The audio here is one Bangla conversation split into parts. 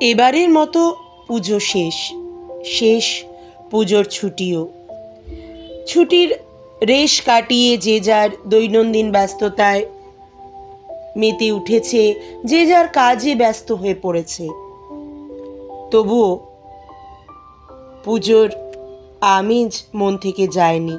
এবারের মতো পুজো শেষ। শেষ পুজোর ছুটিও। ছুটির রেশ কাটিয়ে যে যার দৈনন্দিন ব্যস্ততায় মেতে উঠেছে, যে যার কাজে ব্যস্ত হয়ে পড়েছে। তবুও পুজোর আমেজ মন থেকে যায়নি।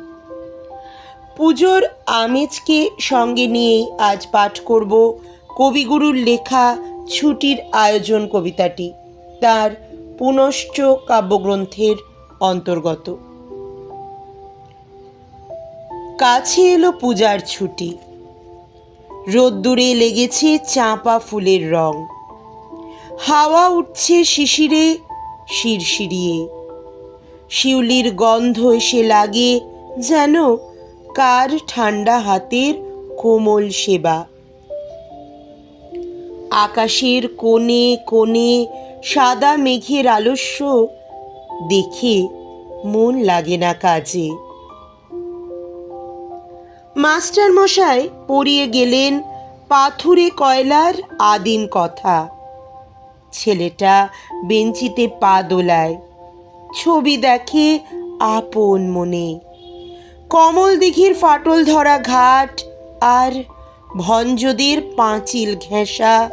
পুজোর আমেজকে সঙ্গে নিয়েই আজ পাঠ করব কবিগুরুর লেখা ছুটির আয়োজন কবিতাটি তার পুনশ্চ কাব্যগ্রন্থের অন্তর্গত। কাছে এলো পূজার ছুটি। রোদ্দুরে লেগেছে চাঁপা ফুলের রং। হাওয়া উঠছে শিশিরে শিরশিরিয়ে শিউলির গন্ধ এসে লাগে যেন কার ঠান্ডা হাতের কোমল সেবা। আকাশের কোণে কোণে সাদা মেঘের আলস্য, দেখে মন লাগে না কাজে। মাস্টার মশাই পড়িয়ে গেলেন পাথুরে কয়লার আদিম কথা। ছেলেটা বেঞ্চিতে পা দোলায়, ছবি দেখে আপন মনে। কমল দিঘির ফাটল ধরা ঘাট আর ভঞ্জদের পাঁচিল ঘেঁষা,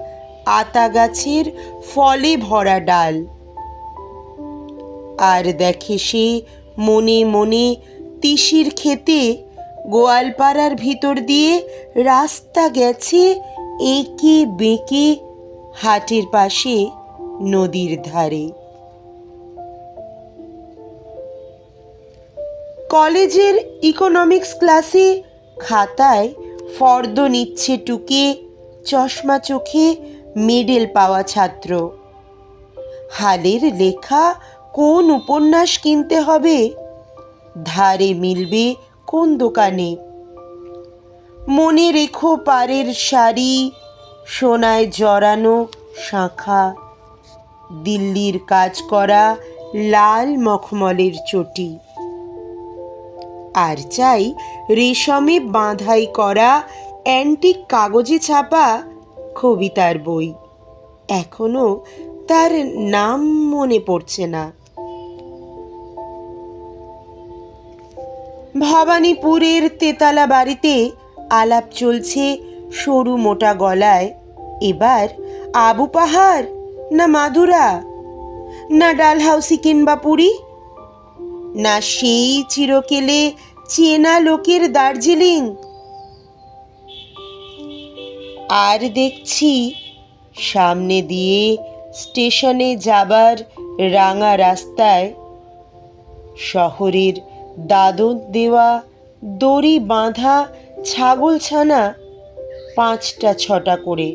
আতা গাছের ফলে ভরা ডাল। আর দেখে সে মনে মনে তিসির খেতে গোয়ালপাড়ার ভিতর দিয়ে রাস্তা গেছে এঁকে বেঁকে হাটের পাশে নদীর ধারে। কলেজের ইকোনমিক্স ক্লাসে খাতায় ফর্দ নিচ্ছে টুকে, চশমা চোখে মেডেল পাওয়া ছাত্র। হালের লেখা, কোন উপন্যাস কিনতে হবে? ধারে মিলবে কোন দোকানে? মনে রেখো পারের শাড়ি, সোনায় জড়ানো শাঁখা। দিল্লির কাজ করা লাল মখমলের চটি। আর চাই রেশমে বাঁধাই করা অ্যান্টিক কাগজে ছাপা কবিতার বই। এখনও তার নাম মনে পড়ছে না। ভবানীপুরের তেতালা বাড়িতে আলাপ চলছে সরু মোটা গলায়। এবার আবু পাহাড় না মাদুরা? না ডালহাউসি কিংবা পুরী? না সেই চিরকেলে চেনা লোকের দার্জিলিং। আর দেখছি সামনে দিয়ে স্টেশনে যাবার রাঙা রাস্তায় শহরের দাদন দেওয়া দড়ি বাঁধা ছাগলছানা পাঁচটা ছটা করে।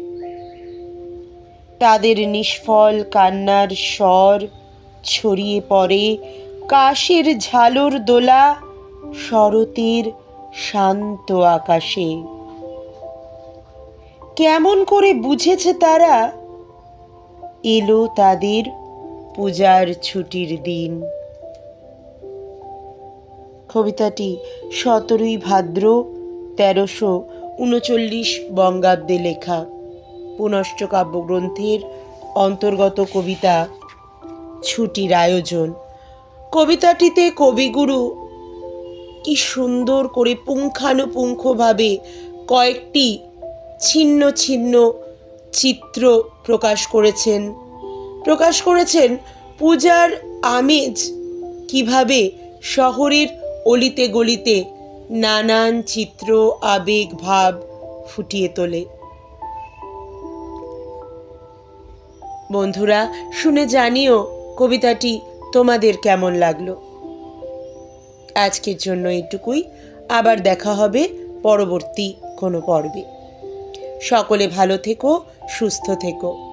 তাদের নিষ্ফল কান্নার স্বর ছড়িয়ে পড়ে কাশের ঝালর দোলা, শরতের শান্ত আকাশে। কেমন করে বুঝেছে তারা, এলো তাদের পূজার ছুটির দিন। কবিতাটি সতেরোই ভাদ্র তেরোশো উনচল্লিশ বঙ্গাব্দে লেখা। পুনশ্চ কাব্যগ্রন্থের অন্তর্গত কবিতা, ছুটির আয়োজন। কবিতাটিতে কবিগুরু কি সুন্দর করে পুঙ্খানুপুঙ্খভাবে কয়েকটি ছিন্ন ছিন্ন চিত্র প্রকাশ করেছেন। প্রকাশ করেছেন পূজার আমেজ কীভাবে শহরের অলিতে গলিতে নানান চিত্র, আবেগ, ভাব ফুটিয়ে তোলে। বন্ধুরা, শুনে জানিও কবিতাটি তোমাদের কেমন লাগল? আজকের জন্য এটুকুই আবার দেখা হবে পরবর্তী কোনো পর্বে। সকলে ভালো থেকো, সুস্থ থেকো।